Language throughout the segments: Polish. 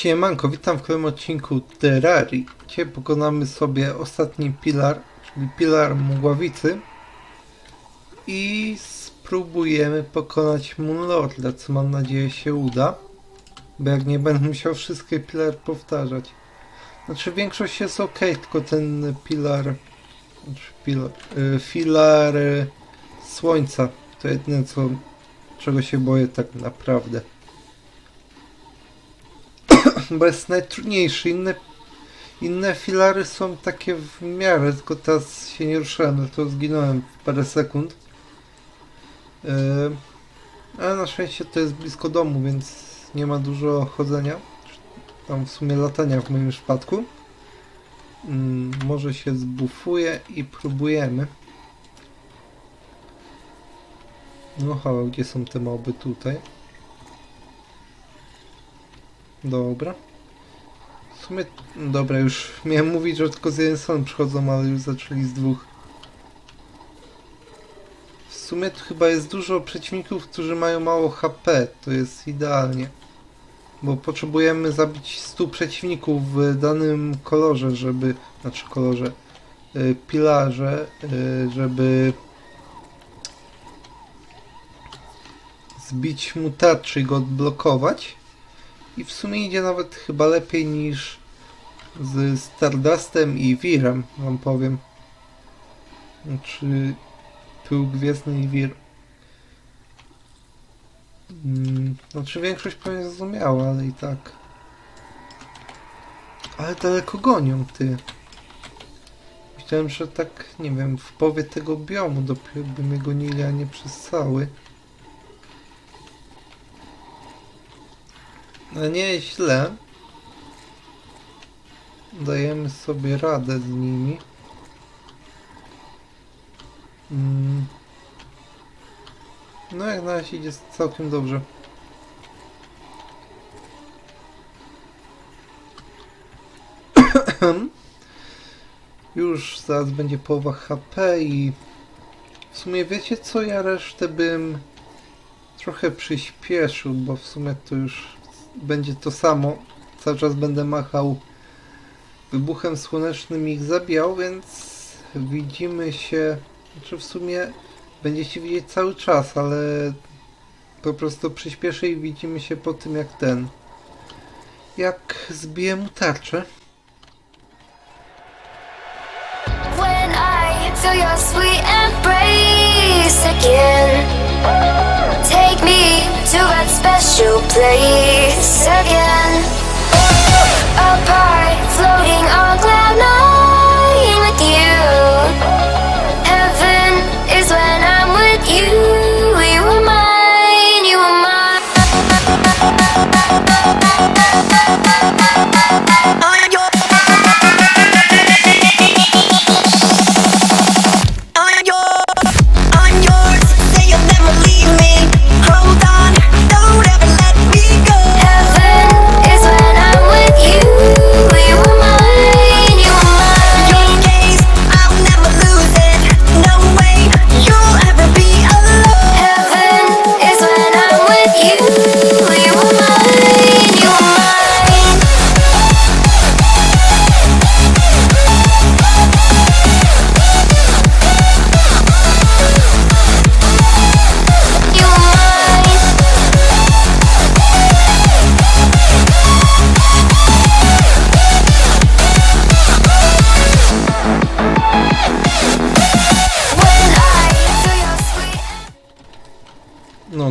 Siemanko, witam w kolejnym odcinku Terrarii. Dzisiaj pokonamy sobie ostatni pilar, czyli pilar mgławicy i spróbujemy pokonać Moonlorda, co mam nadzieję się uda, bo jak nie będę musiał wszystkie pilar powtarzać. Znaczy większość jest ok, tylko ten pilar, znaczy pilar, y, filar y, słońca to jedyne co, czego się boję tak naprawdę bo jest najtrudniejszy. Inne, inne filary są takie w miarę, tylko teraz się nie ruszyłem, no to zginąłem w parę sekund. Yy, ale na szczęście to jest blisko domu, więc nie ma dużo chodzenia. Tam w sumie latania w moim przypadku. Mm, może się zbufuje i próbujemy. No halo, gdzie są te moby tutaj? Dobra. W sumie, dobra, już miałem mówić, że tylko z jeden strony przychodzą, ale już zaczęli z dwóch. W sumie tu chyba jest dużo przeciwników, którzy mają mało HP, to jest idealnie. Bo potrzebujemy zabić 100 przeciwników w danym kolorze, żeby, znaczy kolorze, y, pilarze, y, żeby zbić mu tarczy i go odblokować. I w sumie idzie nawet chyba lepiej niż z Stardustem i Wirem, wam powiem. Znaczy Pył Gwiezdny i Wir. Mm, Znaczy większość pewnie zrozumiała, ale i tak. Ale daleko gonią, ty. Myślałem, że tak, nie wiem, w połowie tego biomu dopiero by mnie gonili, a nie przez cały. No nie źle. Dajemy sobie radę z nimi. Mm. No jak na razie idzie całkiem dobrze. Już zaraz będzie połowa HP i w sumie wiecie co, ja resztę bym trochę przyspieszył, bo w sumie to już będzie to samo. Cały czas będę machał wybuchem słonecznym ich zabijał, więc widzimy się, znaczy w sumie będziecie widzieć cały czas, ale po prostu przyspieszę i widzimy się po tym jak ten. Jak zbiję mu tarczę. When I feel your sweet embrace again, take me to special place again.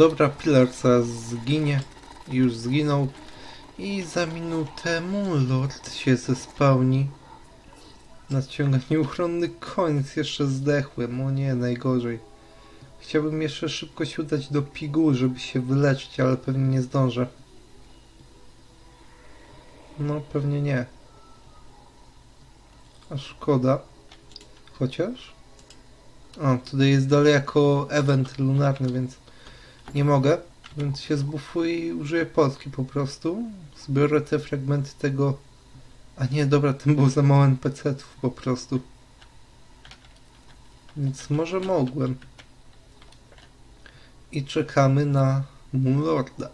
Dobra, Pilar zaraz zginie. Już zginął. I za minutę Moonlord się zespełni. Nadciąga nieuchronny koniec, jeszcze zdechłem. O nie, najgorzej. Chciałbym jeszcze szybko się udać do piguły, żeby się wyleczyć, ale pewnie nie zdążę. No, pewnie nie. A szkoda. Chociaż? A, tutaj jest dalej jako event lunarny, więc nie mogę, więc się zbufuję i użyję Polski po prostu. Zbiorę te fragmenty tego... A nie, dobra, ten był za mało NPC-ów po prostu. Więc może mogłem. I czekamy na Moonlorda.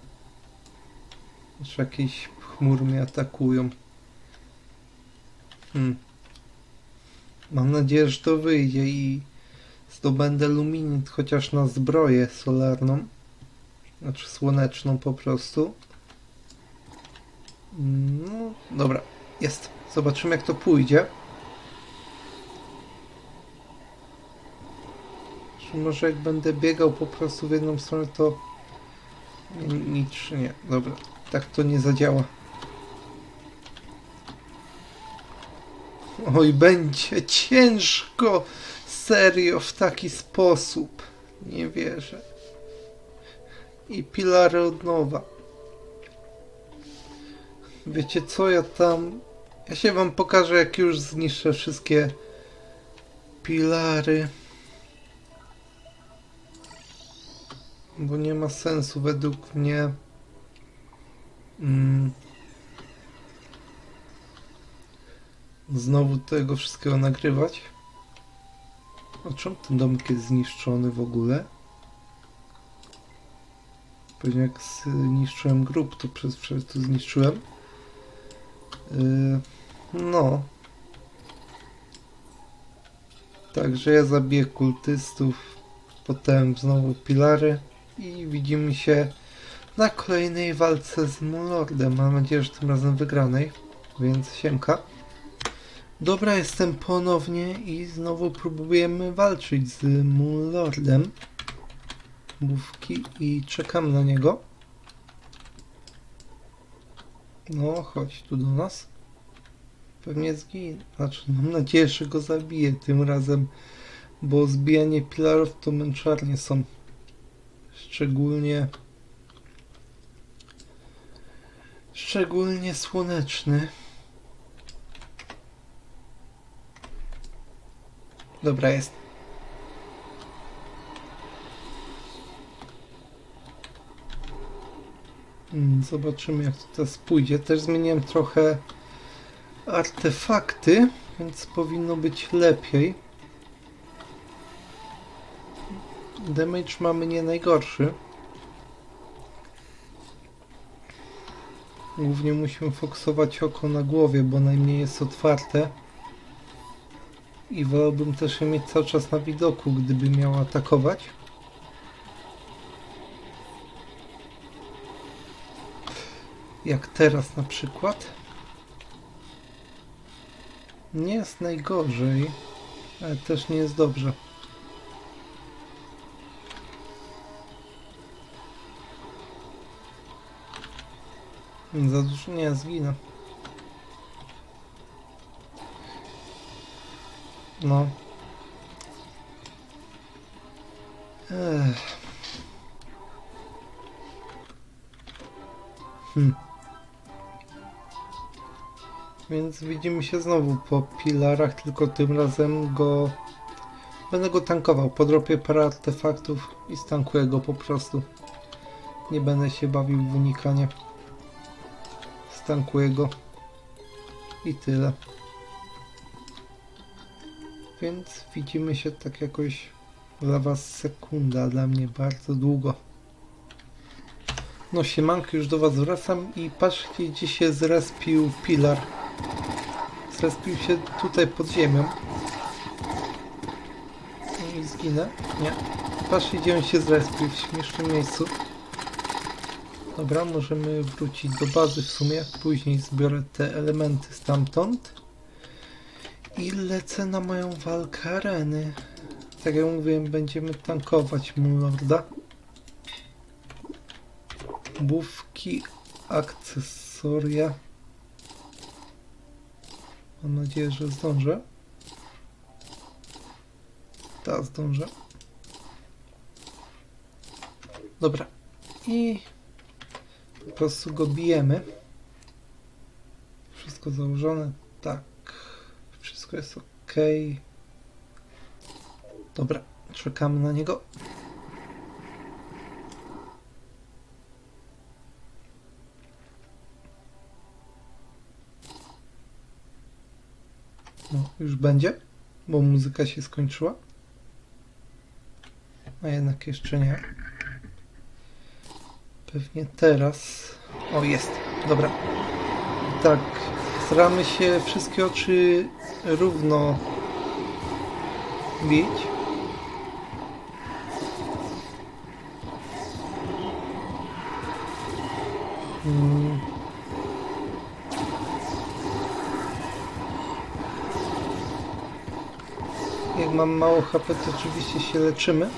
Czy jakieś chmur mnie atakują. Hmm. Mam nadzieję, że to wyjdzie i zdobędę luminit chociaż na zbroję solarną. Znaczy słoneczną po prostu. No, dobra, jest. Zobaczymy jak to pójdzie. Czy może jak będę biegał po prostu w jedną stronę, to ni- nic nie. Dobra, tak to nie zadziała. Oj, będzie ciężko. Serio, w taki sposób. Nie wierzę. I pilary od nowa. Wiecie co, ja tam... Ja się wam pokażę, jak już zniszczę wszystkie pilary. Bo nie ma sensu według mnie. Mm, znowu tego wszystkiego nagrywać. A czemu ten domek jest zniszczony w ogóle? Pewnie jak zniszczyłem grób, to przez, przez to zniszczyłem. Yy, no. Także ja zabiję kultystów, potem znowu pilary i widzimy się na kolejnej walce z Mulordem. Mam nadzieję, że tym razem wygranej, więc siemka. Dobra, jestem ponownie i znowu próbujemy walczyć z Mulordem. Mówki i czekam na niego. No, chodź tu do nas. Pewnie zginie. Znaczy, mam nadzieję, że go zabiję tym razem, bo zbijanie pilarów to męczarnie są. Szczególnie... Szczególnie słoneczny. Dobra, jest. Zobaczymy jak to teraz pójdzie. Też zmieniłem trochę artefakty, więc powinno być lepiej. Damage mamy nie najgorszy. Głównie musimy foksować oko na głowie, bo najmniej jest otwarte. I wolałbym też je mieć cały czas na widoku, gdyby miał atakować. Jak teraz na przykład. Nie jest najgorzej, ale też nie jest dobrze. Za dużo nie zginę. No. Ech. Hmm. Więc widzimy się znowu po pilarach, tylko tym razem go... Będę go tankował. Podrobię parę artefaktów i stankuję go po prostu. Nie będę się bawił w unikanie. Stankuję go. I tyle. Więc widzimy się tak jakoś dla was sekunda, dla mnie bardzo długo. No siemanko, już do was wracam i patrzcie gdzie się zrespił pilar. Zrespił się tutaj pod ziemią. I zginę? Nie. Patrzcie gdzie on się zrespił, w śmiesznym miejscu. Dobra, możemy wrócić do bazy w sumie. Później zbiorę te elementy stamtąd. I lecę na moją walkę areny. Tak jak mówiłem, będziemy tankować Mulorda. Bówki, akcesoria. Mam nadzieję, że zdążę. Tak, zdążę. Dobra. I po prostu go bijemy. Wszystko założone. Tak. Wszystko jest ok. Dobra, czekamy na niego. No, już będzie, bo muzyka się skończyła. A jednak jeszcze nie. Pewnie teraz. O, jest. Dobra. tak, staramy się wszystkie oczy równo bić. Mm. Jak mam mało HP, to oczywiście się leczymy.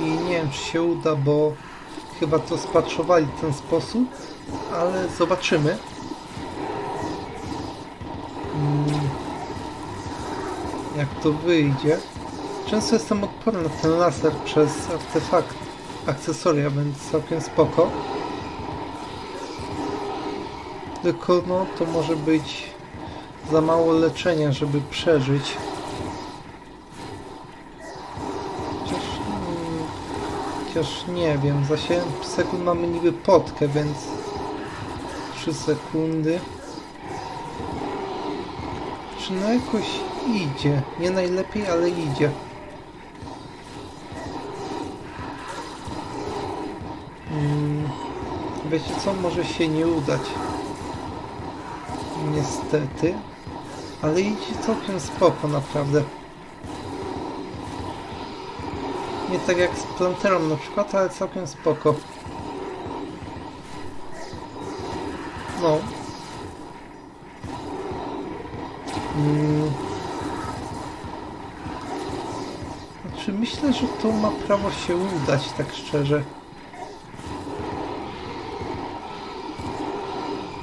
I nie wiem, czy się uda, bo chyba to spatrzowali w ten sposób, ale zobaczymy. Mm. Jak to wyjdzie. Często jestem odporny na ten laser przez artefakt, akcesoria, więc całkiem spoko. Tylko no, to może być za mało leczenia, żeby przeżyć. Chociaż, chociaż nie wiem, za 7 sekund mamy niby potkę, więc 3 sekundy. Czy no jakoś idzie? Nie najlepiej, ale idzie. Mm, wiecie co? Może się nie udać. Niestety. Ale idzie całkiem spoko, naprawdę. Nie tak jak z Planterą na przykład, ale całkiem spoko. No. Mm. Znaczy myślę, że to ma prawo się udać, tak szczerze.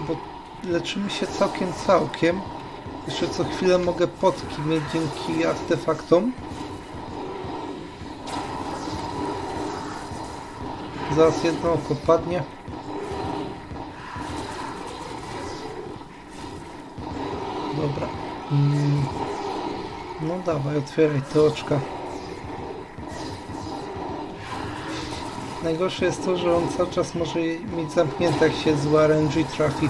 Bo leczymy się całkiem całkiem. Jeszcze co chwilę mogę potki mieć dzięki artefaktom. Zaraz jedno oko padnie. Dobra. Mm. No dawaj, otwieraj te oczka. Najgorsze jest to, że on cały czas może mieć zamknięte, jak się z RNG trafi.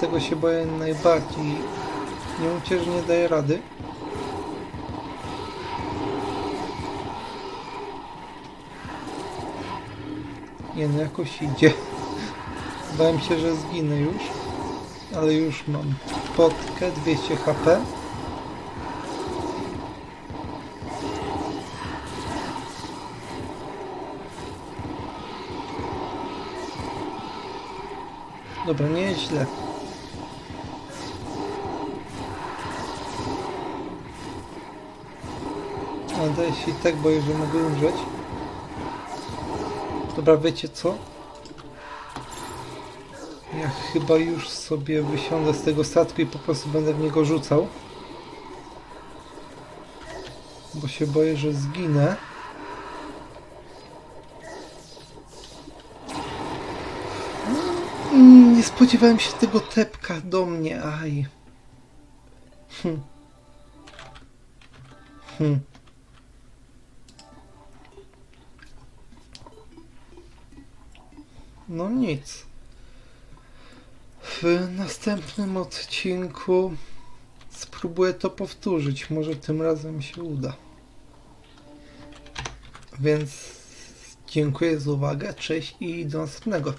Tego się boję najbardziej. Nie że nie daje rady. Nie no, jakoś idzie. Bałem się, że zginę już. Ale już mam potkę, 200 HP. Dobra, nie jest źle. Ale daje się i tak boję, że mogę umrzeć. Dobra, wiecie co? Ja chyba już sobie wysiądę z tego statku i po prostu będę w niego rzucał. Bo się boję, że zginę. Mm, Nie spodziewałem się tego tepka do mnie, aj. Hm. Hm. No nic. W następnym odcinku spróbuję to powtórzyć. Może tym razem się uda. Więc dziękuję za uwagę, cześć i do następnego.